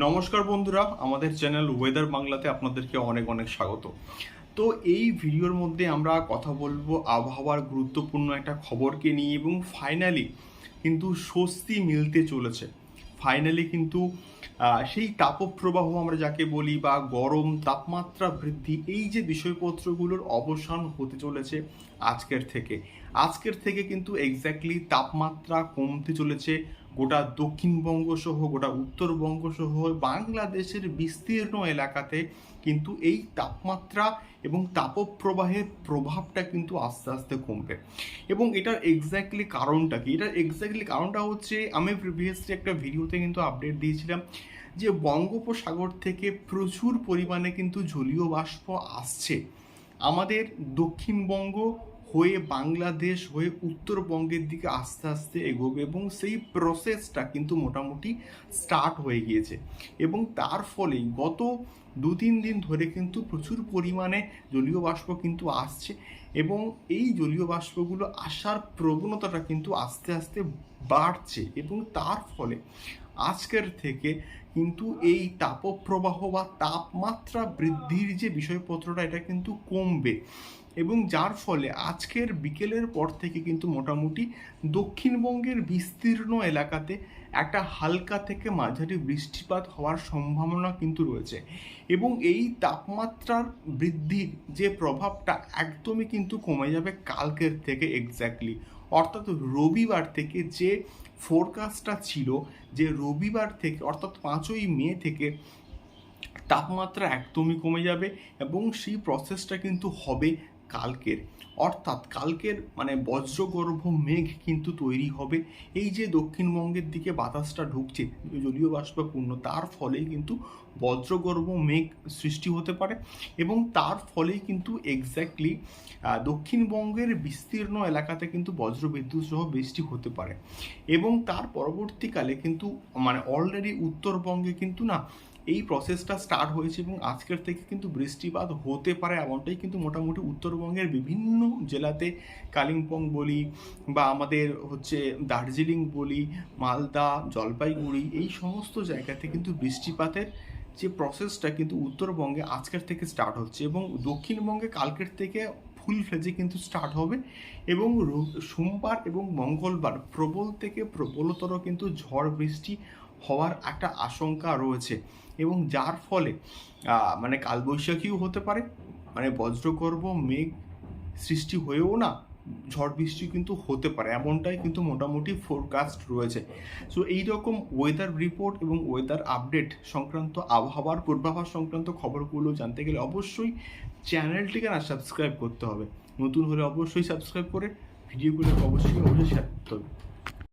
নমস্কার বন্ধুরা, আমাদের চ্যানেল ওয়েদার বাংলাতে আপনাদেরকে অনেক অনেক স্বাগত। তো এই ভিডিওর মধ্যে আমরা কথা বলব আবহাওয়ার গুরুত্বপূর্ণ একটা খবরকে নিয়ে এবং ফাইনালি কিন্তু স্বস্তি মিলতে চলেছে। ফাইনালি কিন্তু সেই তাপপ্রবাহ আমরা যাকে বলি বা গরম তাপমাত্রা বৃদ্ধি, এই যে বিষয়পত্রগুলোর অবসান হতে চলেছে আজকের থেকে। আজকের থেকে কিন্তু এক্স্যাক্টলি তাপমাত্রা কমতে চলেছে গোটা দক্ষিণবঙ্গ সহ, গোটা উত্তরবঙ্গ সহ, বাংলাদেশের বিস্তীর্ণ এলাকাতে কিন্তু এই তাপমাত্রা এবং তাপপ্রবাহের প্রভাবটা কিন্তু আস্তে আস্তে কমবে। এবং এটার এক্স্যাক্টলি কারণটা কি? এটার এক্স্যাক্টলি কারণটা হচ্ছে, আমি প্রিভিয়াসলি একটা ভিডিওতে কিন্তু আপডেট দিয়েছিলাম যে বঙ্গোপসাগর থেকে প্রচুর পরিমাণে কিন্তু জলীয় বাষ্প আসছে। আমাদের দক্ষিণবঙ্গ হয়ে বাংলাদেশ হয়ে উত্তরবঙ্গের দিকে আস্তে আস্তে এগোবে এবং সেই প্রসেসটা কিন্তু মোটামুটি স্টার্ট হয়ে গিয়েছে। এবং তার ফলে গত দু তিন দিন ধরে কিন্তু প্রচুর পরিমাণে জলীয় বাষ্প কিন্তু আসছে এবং এই জলীয় বাষ্পগুলো আসার প্রবণতাটা কিন্তু আস্তে আস্তে বাড়ছে এবং তার ফলে আজকের থেকে কিন্তু এই তাপপ্রবাহ বা তাপমাত্রা বৃদ্ধির যে বিষয়পত্রটা, এটা কিন্তু কমবে এবং যার ফলে আজকের বিকেলের পর থেকে কিন্তু মোটামুটি দক্ষিণবঙ্গের বিস্তীর্ণ এলাকাতে একটা হালকা থেকে মাঝারি বৃষ্টিপাত হওয়ার সম্ভাবনা কিন্তু রয়েছে এবং এই তাপমাত্রার বৃদ্ধির যে প্রভাবটা একদমই কিন্তু কমে যাবে কালকের থেকে এক্স্যাক্টলি অর্থাৎ রবিবার থেকে যে ফোরকাস্টটা ছিল, যে রবিবার থেকে, অর্থাৎ পাঁচই মে থেকে তাপমাত্রা একদমই কমে যাবে এবং সেই প্রসেসটা কিন্তু হবে কালকের, অর্থাৎ কালকের মানে বজ্রগর্ভ মেঘ কিন্তু তৈরি হবে। এই যে দক্ষিণবঙ্গের দিকে বাতাসটা ঢুকছে, জলীয় বাষ্পপূর্ণ, তার ফলে কিন্তু বজ্রগর্ভ মেঘ সৃষ্টি হতে পারে এবং তার ফলেই কিন্তু এক্স্যাক্টলি দক্ষিণবঙ্গের বিস্তীর্ণ এলাকাতে কিন্তু বজ্রবিদ্যুৎ সহ বৃষ্টি হতে পারে। এবং তার পরবর্তীকালে কিন্তু মানে অলরেডি উত্তরবঙ্গে কিন্তু না এই প্রসেসটা স্টার্ট হয়েছে এবং আজকের থেকে কিন্তু বৃষ্টিপাত হতে পারে এমনটাই কিন্তু মোটামুটি উত্তরবঙ্গের বিভিন্ন জেলাতে কালিম্পং বলি বা আমাদের হচ্ছে দার্জিলিং বলি, মালদা, জলপাইগুড়ি এই সমস্ত জায়গাতে কিন্তু বৃষ্টিপাতের যে প্রসেসটা কিন্তু উত্তরবঙ্গে আজকের থেকে স্টার্ট হচ্ছে এবং দক্ষিণবঙ্গে কালকের থেকে ফুল ফ্লেজে কিন্তু স্টার্ট হবে এবং সোমবার এবং মঙ্গলবার প্রবল থেকে প্রবলতর কিন্তু ঝড় বৃষ্টি হওয়ার একটা আশঙ্কা রয়েছে এবং যার ফলে মানে কালবৈশাখীও হতে পারে মানে বজ্রগর্ভ মেঘ সৃষ্টি হয়েও না, ঝড় বৃষ্টি কিন্তু হতে পারে, এমনটাই কিন্তু মোটামুটি ফোরকাস্ট রয়েছে। সো এই রকম ওয়েদার রিপোর্ট এবং ওয়েদার আপডেট সংক্রান্ত আবহাওয়ার পূর্বাভাস সংক্রান্ত খবরগুলো জানতে গেলে অবশ্যই চ্যানেলটিকে না সাবস্ক্রাইব করতে হবে। নতুন হলে অবশ্যই সাবস্ক্রাইব করে, ভিডিওগুলোকে অবশ্যই অবশ্যই শেয়ার করতে হবে।